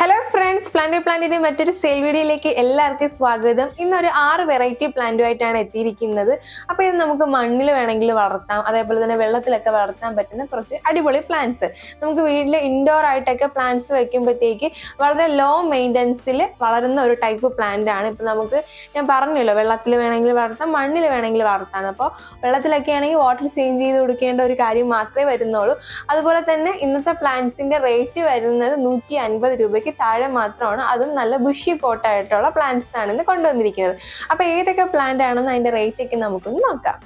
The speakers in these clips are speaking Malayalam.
ഹലോ ഫ്രണ്ട്സ് പ്ലാന്റ് പ്ലാന്റിന്റെ മറ്റൊരു സെയിൽ വീഡിയോയിലേക്ക് എല്ലാവർക്കും സ്വാഗതം. ഇന്നൊരു ആറ് വെറൈറ്റി പ്ലാന്റുമായിട്ടാണ് എത്തിയിരിക്കുന്നത്. അപ്പോൾ ഇത് നമുക്ക് മണ്ണിൽ വേണമെങ്കിൽ വളർത്താം അതേപോലെ തന്നെ വെള്ളത്തിലൊക്കെ വളർത്താൻ പറ്റുന്ന കുറച്ച് അടിപൊളി പ്ലാന്റ്സ് നമുക്ക് വീട്ടിൽ ഇൻഡോർ ആയിട്ടൊക്കെ പ്ലാന്റ്സ് വെക്കുമ്പോഴത്തേക്ക് വളരെ ലോ മെയിന്റനൻസിൽ വളരുന്ന ഒരു ടൈപ്പ് പ്ലാന്റ് ആണ്. ഇപ്പം നമുക്ക് ഞാൻ പറഞ്ഞല്ലോ വെള്ളത്തിൽ വേണമെങ്കിൽ വളർത്താം മണ്ണിൽ വേണമെങ്കിൽ വളർത്താം. അപ്പോൾ വെള്ളത്തിലൊക്കെ ആണെങ്കിൽ വാട്ടർ ചേഞ്ച് ചെയ്ത് കൊടുക്കേണ്ട ഒരു കാര്യം മാത്രമേ വരുന്നുള്ളൂ. അതുപോലെ തന്നെ ഇന്നത്തെ പ്ലാന്റ്സിന്റെ റേറ്റ് വരുന്നത് നൂറ്റി അൻപത് രൂപയ്ക്ക് താഴെ മാത്രമാണ് അതും നല്ല ബുഷി പോട്ടായിട്ടുള്ള പ്ലാന്റ്സ് ആണ് ഇന്ന് കൊണ്ടുവന്നിരിക്കുന്നത്. അപ്പൊ ഏതൊക്കെ പ്ലാന്റ് ആണെന്ന് അതിന്റെ റേറ്റ് ഒക്കെ നമുക്കൊന്ന് നോക്കാം.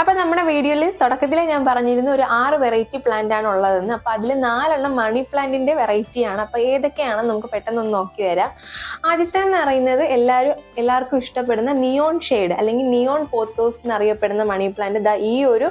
അപ്പൊ നമ്മുടെ വീഡിയോയിൽ തുടക്കത്തിലെ ഞാൻ പറഞ്ഞിരുന്ന ഒരു ആറ് വെറൈറ്റി പ്ലാന്റ് ആണ് ഉള്ളതെന്ന്. അപ്പൊ അതിൽ നാലെണ്ണം മണി പ്ലാന്റിന്റെ വെറൈറ്റി ആണ്. അപ്പൊ ഏതൊക്കെയാണെന്ന് നമുക്ക് പെട്ടെന്ന് ഒന്ന് നോക്കി വരാം. ആദ്യത്തെ എന്ന് പറയുന്നത് എല്ലാവരും എല്ലാവർക്കും ഇഷ്ടപ്പെടുന്ന നിയോൺ ഷെയ്ഡ് അല്ലെങ്കിൽ നിയോൺ പോത്തോസ് എന്നറിയപ്പെടുന്ന മണി പ്ലാന്റ് ദാ ഈ ഒരു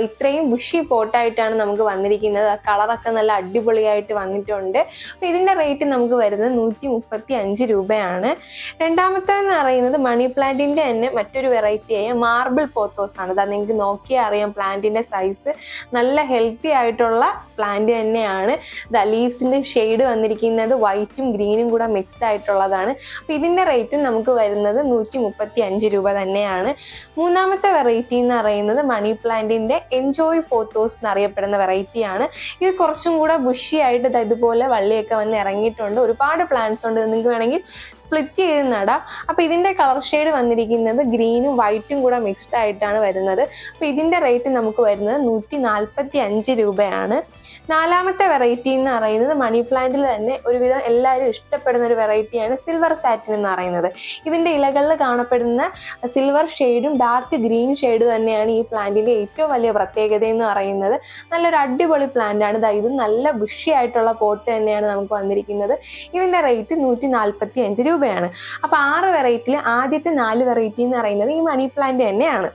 ഇത്രയും ബുഷി പോട്ടായിട്ടാണ് നമുക്ക് വന്നിരിക്കുന്നത്. കളറൊക്കെ നല്ല അടിപൊളിയായിട്ട് വന്നിട്ടുണ്ട്. അപ്പൊ ഇതിന്റെ റേറ്റ് നമുക്ക് വരുന്നത് നൂറ്റി മുപ്പത്തി അഞ്ച് രൂപയാണ്. രണ്ടാമത്തെ എന്ന് പറയുന്നത് മണി പ്ലാന്റിന്റെ തന്നെ മറ്റൊരു വെറൈറ്റിയായ മാർബിൾ പോത്തോസ് ആണ്. അതാ നിങ്ങൾക്ക് നോക്കിയാൽ അറിയാം പ്ലാന്റിന്റെ സൈസ് നല്ല ഹെൽത്തി ആയിട്ടുള്ള പ്ലാന്റ് തന്നെയാണ്. ദ ലീവ്സിന്റെ ഷെയ്ഡ് വന്നിരിക്കുന്നത് വൈറ്റും ഗ്രീനും കൂടെ മിക്സ്ഡ് ആയിട്ടുള്ളതാണ്. അപ്പൊ ഇതിന്റെ റേറ്റ് നമുക്ക് വരുന്നത് നൂറ്റി മുപ്പത്തി അഞ്ച് രൂപ തന്നെയാണ്. മൂന്നാമത്തെ വെറൈറ്റി എന്ന് പറയുന്നത് മണി പ്ലാന്റിന്റെ എൻജോയ് പോത്തോസ് എന്നറിയപ്പെടുന്ന വെറൈറ്റിയാണ് ഇത് കുറച്ചും കൂടെ ബുഷിയായിട്ട് ഇതുപോലെ വള്ളിയൊക്കെ വന്ന് ഇറങ്ങിയിട്ടുണ്ട്. ഒരുപാട് പ്ലാന്റ്സ് ഉണ്ട്. നിങ്ങൾക്ക് വേണമെങ്കിൽ സ്പ്ലിറ്റ് ചെയ്ത് നടാം അപ്പൊ ഇതിന്റെ കളർ ഷെയ്ഡ് വന്നിരിക്കുന്നത് ഗ്രീനും വൈറ്റും കൂടെ മിക്സ്ഡ് ആയിട്ടാണ് വരുന്നത്. അപ്പൊ ഇതിന്റെ റേറ്റ് നമുക്ക് വരുന്നത് നൂറ്റി നാൽപ്പത്തി അഞ്ച് രൂപയാണ്. നാലാമത്തെ വെറൈറ്റി എന്ന് പറയുന്നത് മണി പ്ലാന്റിൽ തന്നെ ഒരുവിധം എല്ലാവരും ഇഷ്ടപ്പെടുന്ന ഒരു വെറൈറ്റിയാണ് സിൽവർ സാറ്റിൻ എന്ന് പറയുന്നത്. ഇതിന്റെ ഇലകളിൽ കാണപ്പെടുന്ന സിൽവർ ഷെയ്ഡും ഡാർക്ക് ഗ്രീൻ ഷെയ്ഡ് തന്നെയാണ് ഈ പ്ലാന്റിന്റെ ഏറ്റവും വലിയ പ്രത്യേകത എന്ന് പറയുന്നത്. നല്ലൊരു അടിപൊളി പ്ലാന്റ് ആണ്. ഇത് നല്ല ബുഷി ആയിട്ടുള്ള പോട്ട് തന്നെയാണ് നമുക്ക് വന്നിരിക്കുന്നത്. ഇതിന്റെ റേറ്റ് നൂറ്റി നാൽപ്പത്തി അഞ്ച് രൂപയാണ്. അപ്പോൾ ആറ് വെറൈറ്റിയിൽ ആദ്യത്തെ നാല് വെറൈറ്റി എന്ന് പറയുന്നത് ഈ മണി പ്ലാന്റ് തന്നെയാണ്.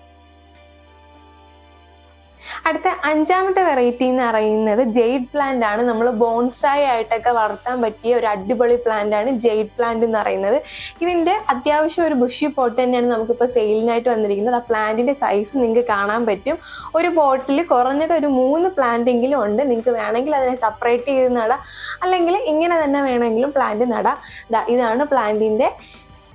അടുത്ത അഞ്ചാമത്തെ വെറൈറ്റി എന്ന് പറയുന്നത് ജെയ്ഡ് പ്ലാന്റ് ആണ്. നമ്മൾ ബോൺസായി ആയിട്ടൊക്കെ വളർത്താൻ പറ്റിയ ഒരു അടിപൊളി പ്ലാന്റ് ആണ് ജെയ്ഡ് പ്ലാന്റ് എന്ന് പറയുന്നത്. ഇതിന്റെ അത്യാവശ്യം ഒരു ബുഷി പോട്ട് തന്നെയാണ് നമുക്കിപ്പോൾ സെയിലിനായിട്ട് വന്നിരിക്കുന്നത്. ആ പ്ലാന്റിന്റെ സൈസ് നിങ്ങൾക്ക് കാണാൻ പറ്റും. ഒരു ബോട്ടിൽ കുറഞ്ഞത് ഒരു മൂന്ന് പ്ലാന്റ് എങ്കിലും ഉണ്ട്. നിങ്ങൾക്ക് വേണമെങ്കിൽ അതിനെ സെപ്പറേറ്റ് ചെയ്ത് നടാം. അല്ലെങ്കിൽ ഇങ്ങനെ തന്നെ വേണമെങ്കിലും പ്ലാന്റ് നടാം. ഇതാണ് പ്ലാന്റിന്റെ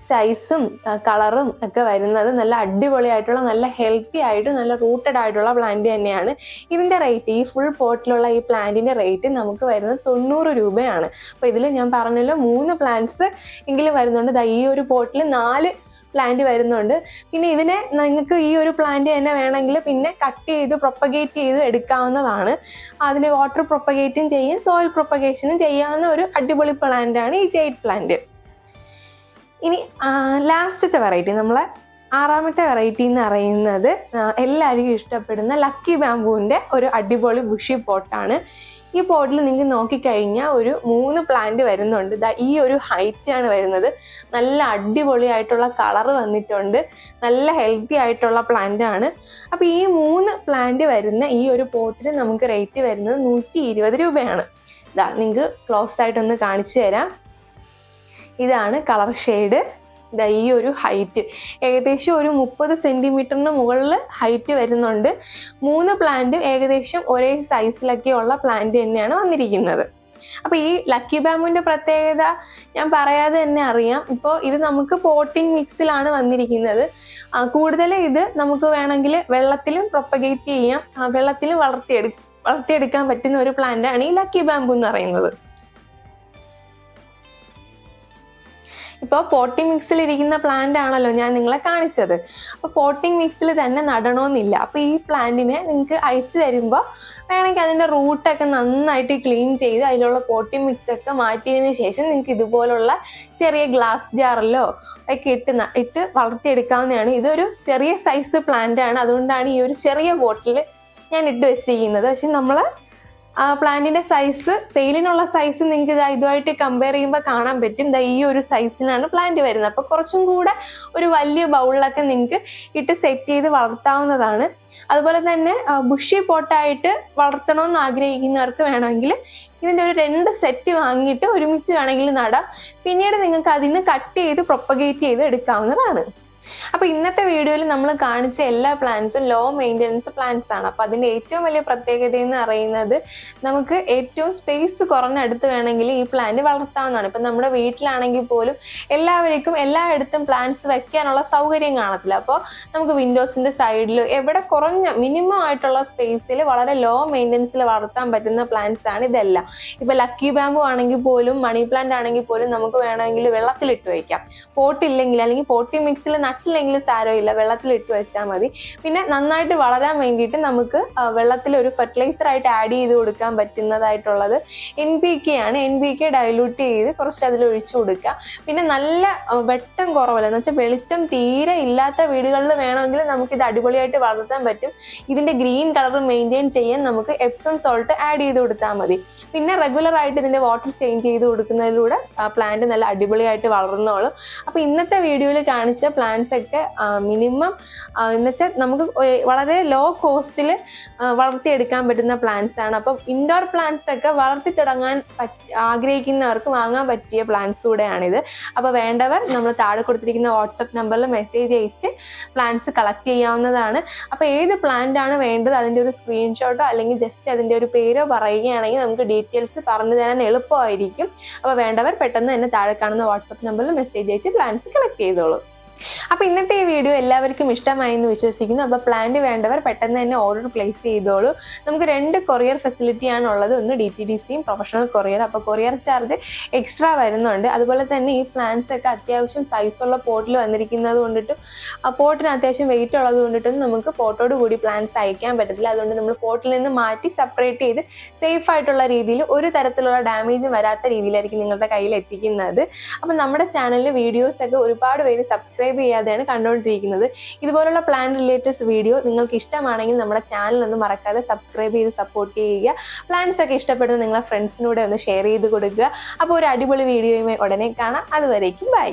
സൈസും കളറും ഒക്കെ വരുന്നത് നല്ല അടിപൊളിയായിട്ടുള്ള നല്ല ഹെൽത്തി ആയിട്ട് നല്ല റൂട്ടഡ് ആയിട്ടുള്ള പ്ലാന്റ് തന്നെയാണ്. ഇതിന്റെ റേറ്റ് ഈ ഫുൾ പോട്ടിലുള്ള ഈ പ്ലാന്റിന്റെ റേറ്റ് നമുക്ക് വരുന്നത് തൊണ്ണൂറ് രൂപയാണ്. അപ്പോൾ ഇതിൽ ഞാൻ പറഞ്ഞല്ലോ മൂന്ന് പ്ലാന്റ്സ് എങ്കിലും വരുന്നുണ്ട്. ഈ ഒരു പോട്ടിൽ നാല് പ്ലാന്റ് വരുന്നുണ്ട്. പിന്നെ ഇതിനെ നിങ്ങൾക്ക് ഈ ഒരു പ്ലാന്റ് തന്നെ വേണമെങ്കിൽ പിന്നെ കട്ട് ചെയ്ത് പ്രൊപ്പഗേറ്റ് ചെയ്ത് എടുക്കാവുന്നതാണ്. അതിന് വാട്ടർ പ്രൊപ്പഗേറ്റും ചെയ്യും സോയിൽ പ്രൊപ്പഗേഷനും ചെയ്യാവുന്ന ഒരു അടിപൊളി പ്ലാന്റ് ആണ് ഈ ജെയ്ഡ് പ്ലാന്റ് ഇനി ലാസ്റ്റത്തെ വെറൈറ്റി നമ്മളെ ആറാമത്തെ വെറൈറ്റി എന്ന് പറയുന്നത് എല്ലാവർക്കും ഇഷ്ടപ്പെടുന്ന ലക്കി ബാമ്പുവിന്റെ ഒരു അടിപൊളി ബുഷി പോട്ടാണ് ഈ പോട്ടിൽ നിങ്ങൾക്ക് നോക്കിക്കഴിഞ്ഞാൽ ഒരു മൂന്ന് പ്ലാന്റ് വരുന്നുണ്ട്. ദാ ഈ ഒരു ഹൈറ്റ് ആണ് വരുന്നത്. നല്ല അടിപൊളിയായിട്ടുള്ള കളർ വന്നിട്ടുണ്ട്. നല്ല ഹെൽത്തി ആയിട്ടുള്ള പ്ലാന്റ് ആണ്. അപ്പോൾ ഈ മൂന്ന് പ്ലാന്റ് വരുന്ന ഈ ഒരു പോട്ടിന് നമുക്ക് റേറ്റ് വരുന്നത് നൂറ്റി രൂപയാണ്. ഇതാ നിങ്ങൾക്ക് ക്ലോസ് ആയിട്ടൊന്ന് കാണിച്ചു തരാം. ഇതാണ് കളർ ഷെയ്ഡ്. ഇതാ ഈ ഒരു ഹൈറ്റ്. ഏകദേശം ഒരു മുപ്പത് സെന്റിമീറ്ററിന് മുകളിൽ ഹൈറ്റ് വരുന്നുണ്ട്. മൂന്ന് പ്ലാന്റും ഏകദേശം ഒരേ സൈസിലൊക്കെയുള്ള പ്ലാന്റ് തന്നെയാണ് വന്നിരിക്കുന്നത്. അപ്പോൾ ഈ ലക്കി ബാമ്പിന്റെ പ്രത്യേകത ഞാൻ പറയാതെ തന്നെ അറിയാം. ഇപ്പോൾ ഇത് നമുക്ക് പോട്ടിംഗ് മിക്സിലാണ് വന്നിരിക്കുന്നത്. കൂടുതൽ ഇത് നമുക്ക് വേണമെങ്കിൽ വെള്ളത്തിലും പ്രൊപ്പഗേറ്റ് ചെയ്യാം. വെള്ളത്തിലും വളർത്തിയെടു വളർത്തിയെടുക്കാൻ പറ്റുന്ന ഒരു പ്ലാന്റ് ആണ് ഈ ലക്കി ബാമ്പു എന്ന് പറയുന്നത്. ഇപ്പോൾ പോട്ടിംഗ് മിക്സിൽ ഇരിക്കുന്ന പ്ലാന്റ് ആണല്ലോ ഞാൻ നിങ്ങളെ കാണിച്ചത്. അപ്പോൾ പോട്ടിംഗ് മിക്സിൽ തന്നെ നടണമെന്നില്ല അപ്പോൾ ഈ പ്ലാന്റിനെ നിങ്ങൾക്ക് അയച്ചു തരുമ്പോൾ വേണമെങ്കിൽ അതിന്റെ റൂട്ടൊക്കെ നന്നായിട്ട് ക്ലീൻ ചെയ്ത് അതിലുള്ള പോട്ടിംഗ് മിക്സ് ഒക്കെ മാറ്റിയതിന് ശേഷം നിങ്ങൾക്ക് ഇതുപോലുള്ള ചെറിയ ഗ്ലാസ് ജാറിലോ ഒക്കെ ഇട്ട് ഇട്ട് വളർത്തിയെടുക്കാവുന്നതാണ്. ഇതൊരു ചെറിയ സൈസ് പ്ലാന്റ് ആണ്. അതുകൊണ്ടാണ് ഈ ഒരു ചെറിയ ബോട്ടിൽ ഞാൻ ഇട്ട് വെച്ചിരിക്കുന്നത്. പക്ഷെ നമ്മൾ പ്ലാന്റിന്റെ സൈസ് സെയിലിനുള്ള സൈസ് നിങ്ങൾക്ക് ഇതാ ഇതുമായിട്ട് കമ്പയർ ചെയ്യുമ്പോൾ കാണാൻ പറ്റും. ഇതാ ഈ ഒരു സൈസിനാണ് പ്ലാന്റ് വരുന്നത്. അപ്പോൾ കുറച്ചും കൂടെ ഒരു വലിയ ബൗളിലൊക്കെ നിങ്ങൾക്ക് ഇട്ട് സെറ്റ് ചെയ്ത് വളർത്താവുന്നതാണ്. അതുപോലെ തന്നെ ബുഷി പോട്ടായിട്ട് വളർത്തണമെന്ന് ആഗ്രഹിക്കുന്നവർക്ക് വേണമെങ്കിൽ ഇതിന്റെ ഒരു രണ്ട് സെറ്റ് വാങ്ങിയിട്ട് ഒരുമിച്ച് വേണമെങ്കിൽ നടാം. പിന്നീട് നിങ്ങൾക്ക് അതിൽ നിന്ന് കട്ട് ചെയ്ത് പ്രൊപ്പഗേറ്റ് ചെയ്ത് എടുക്കാവുന്നതാണ്. അപ്പൊ ഇന്നത്തെ വീഡിയോയിൽ നമ്മൾ കാണിച്ച എല്ലാ പ്ലാന്റ്സും ലോ മെയിന്റനൻസ് പ്ലാന്റ്സ് ആണ്. അപ്പൊ അതിന്റെ ഏറ്റവും വലിയ പ്രത്യേകത എന്ന് പറയുന്നത് നമുക്ക് ഏറ്റവും സ്പേസ് കുറഞ്ഞടുത്ത് വേണമെങ്കിൽ ഈ പ്ലാന്റ് വളർത്താവുന്നതാണ്. ഇപ്പൊ നമ്മുടെ വീട്ടിലാണെങ്കിൽ പോലും എല്ലാവർക്കും എല്ലായിടത്തും പ്ലാന്റ്സ് വെക്കാനുള്ള സൗകര്യം കാണത്തില്ല. അപ്പോൾ നമുക്ക് വിൻഡോസിന്റെ സൈഡിലോ എവിടെ കുറഞ്ഞ മിനിമം ആയിട്ടുള്ള സ്പേസിൽ വളരെ ലോ മെയിന്റനൻസിൽ വളർത്താൻ പറ്റുന്ന പ്ലാന്റ്സ് ആണ് ഇതെല്ലാം. ഇപ്പൊ ലക്കി ബാമ്പു ആണെങ്കിൽ പോലും മണി പ്ലാന്റ് ആണെങ്കിൽ പോലും നമുക്ക് വേണമെങ്കിൽ വെള്ളത്തിലിട്ട് വയ്ക്കാം പോട്ടില്ലെങ്കിൽ അല്ലെങ്കിൽ പോട്ടി മിക്സിൽ നട്ടില്ലെങ്കിൽ സാരമില്ല. വെള്ളത്തിൽ ഇട്ട് വെച്ചാൽ മതി. പിന്നെ നന്നായിട്ട് വളരാൻ വേണ്ടിയിട്ട് നമുക്ക് വെള്ളത്തിൽ ഒരു ഫെർട്ടിലൈസർ ആയിട്ട് ആഡ് ചെയ്ത് കൊടുക്കാൻ പറ്റുന്നതായിട്ടുള്ളത് എൻ പി കെ ആണ്. എൻ പി കെ ഡൈലൂട്ട് ചെയ്ത് കുറച്ച് അതിൽ ഒഴിച്ചു കൊടുക്കുക. പിന്നെ നല്ല വെട്ടം കുറവല്ല. എന്ന് വെച്ചാൽ വെളിച്ചം തീരെ ഇല്ലാത്ത വീടുകളിൽ വേണമെങ്കിൽ നമുക്ക് ഇത് അടിപൊളിയായിട്ട് വളർത്താൻ പറ്റും. ഇതിന്റെ ഗ്രീൻ കളർ മെയിന്റെയിൻ ചെയ്യാൻ നമുക്ക് എപ്സം സോൾട്ട് ആഡ് ചെയ്ത് കൊടുത്താൽ മതി. പിന്നെ റെഗുലർ ആയിട്ട് ഇതിന്റെ വാട്ടർ ചേഞ്ച് ചെയ്ത് കൊടുക്കുന്നതിലൂടെ പ്ലാന്റ് നല്ല അടിപൊളിയായിട്ട് വളർന്നോളും. അപ്പൊ ഇന്നത്തെ വീഡിയോയിൽ കാണിച്ച പ്ലാന്റ്സ് ഒക്കെ മിനിമം എന്ന് വെച്ചാൽ നമുക്ക് വളരെ ലോ കോസ്റ്റിൽ വളർത്തിയെടുക്കാൻ പറ്റുന്ന പ്ലാന്റ്സ് ആണ്. അപ്പം ഇൻഡോർ പ്ലാന്റ്സ് ഒക്കെ വളർത്തി തുടങ്ങാൻ ആഗ്രഹിക്കുന്നവർക്ക് വാങ്ങാൻ പറ്റിയ പ്ലാന്റ്സ് കൂടെയാണിത്. അപ്പോൾ വേണ്ടവർ നമ്മൾ താഴെ കൊടുത്തിരിക്കുന്ന വാട്സപ്പ് നമ്പറിൽ മെസ്സേജ് അയച്ച് പ്ലാന്റ്സ് കളക്ട് ചെയ്യാവുന്നതാണ്. അപ്പോൾ ഏത് പ്ലാന്റ് ആണ് വേണ്ടത് അതിന്റെ ഒരു സ്ക്രീൻഷോട്ടോ അല്ലെങ്കിൽ ജസ്റ്റ് അതിന്റെ ഒരു പേരോ പറയുകയാണെങ്കിൽ നമുക്ക് ഡീറ്റെയിൽസ് പറഞ്ഞു തരാൻ എളുപ്പമായിരിക്കും. അപ്പോൾ വേണ്ടവർ പെട്ടെന്ന് തന്നെ താഴെ കാണുന്ന വാട്സപ്പ് നമ്പറിൽ മെസ്സേജ് അയച്ച് പ്ലാന്റ്സ് കളക്ട് ചെയ്തോളൂ. അപ്പൊ ഇന്നത്തെ ഈ വീഡിയോ എല്ലാവർക്കും ഇഷ്ടമായി എന്ന് വിശ്വസിക്കുന്നു. അപ്പൊ പ്ലാന്റ് വേണ്ടവർ പെട്ടെന്ന് തന്നെ ഓർഡർ പ്ലേസ് ചെയ്തോളൂ. നമുക്ക് രണ്ട് കൊറിയർ ഫെസിലിറ്റി ആണ് ഉള്ളത് ഒന്ന് ഡി ടി ഡി സിയും പ്രൊഫഷണൽ കൊറിയർ അപ്പോൾ കൊറിയർ ചാർജ് എക്സ്ട്രാ വരുന്നുണ്ട്. അതുപോലെ തന്നെ ഈ പ്ലാന്റ്സ് ഒക്കെ അത്യാവശ്യം സൈസുള്ള പോട്ടിൽ വന്നിരിക്കുന്നത് കൊണ്ടിട്ടും ആ പോട്ടിന് അത്യാവശ്യം വെയിറ്റ് ഉള്ളത് കൊണ്ടിട്ടും നമുക്ക് പോട്ടോട് കൂടി പ്ലാന്റ്സ് അയക്കാൻ പറ്റത്തില്ല. അതുകൊണ്ട് നമ്മൾ പോട്ടിൽ നിന്ന് മാറ്റി സെപ്പറേറ്റ് ചെയ്ത് സേഫ് ആയിട്ടുള്ള രീതിയിൽ ഒരു തരത്തിലുള്ള ഡാമേജും വരാത്ത രീതിയിലായിരിക്കും നിങ്ങളുടെ കയ്യിൽ എത്തിക്കുന്നത്. അപ്പം നമ്മുടെ ചാനലിൽ വീഡിയോസ് ഒക്കെ ഒരുപാട് പേര് സബ്സ്ക്രൈബ് ചെയ്യാതെയാണ് കണ്ടുകൊണ്ടിരിക്കുന്നത് ഇതുപോലുള്ള പ്ലാൻ റിലേറ്റഡ് വീഡിയോ നിങ്ങൾക്ക് ഇഷ്ടമാണെങ്കിൽ നമ്മുടെ ചാനൽ ഒന്ന് മറക്കാതെ സബ്സ്ക്രൈബ് ചെയ്ത് സപ്പോർട്ട് ചെയ്യുക. പ്ലാൻസ് ഒക്കെ ഇഷ്ടപ്പെടുന്ന നിങ്ങളെ ഫ്രണ്ട്സിനൂടെ ഒന്ന് ഷെയർ ചെയ്ത് കൊടുക്കുക. അപ്പോൾ ഒരു അടിപൊളി വീഡിയോയുമായി ഉടനെ കാണാം. അതുവരേക്കും ബൈ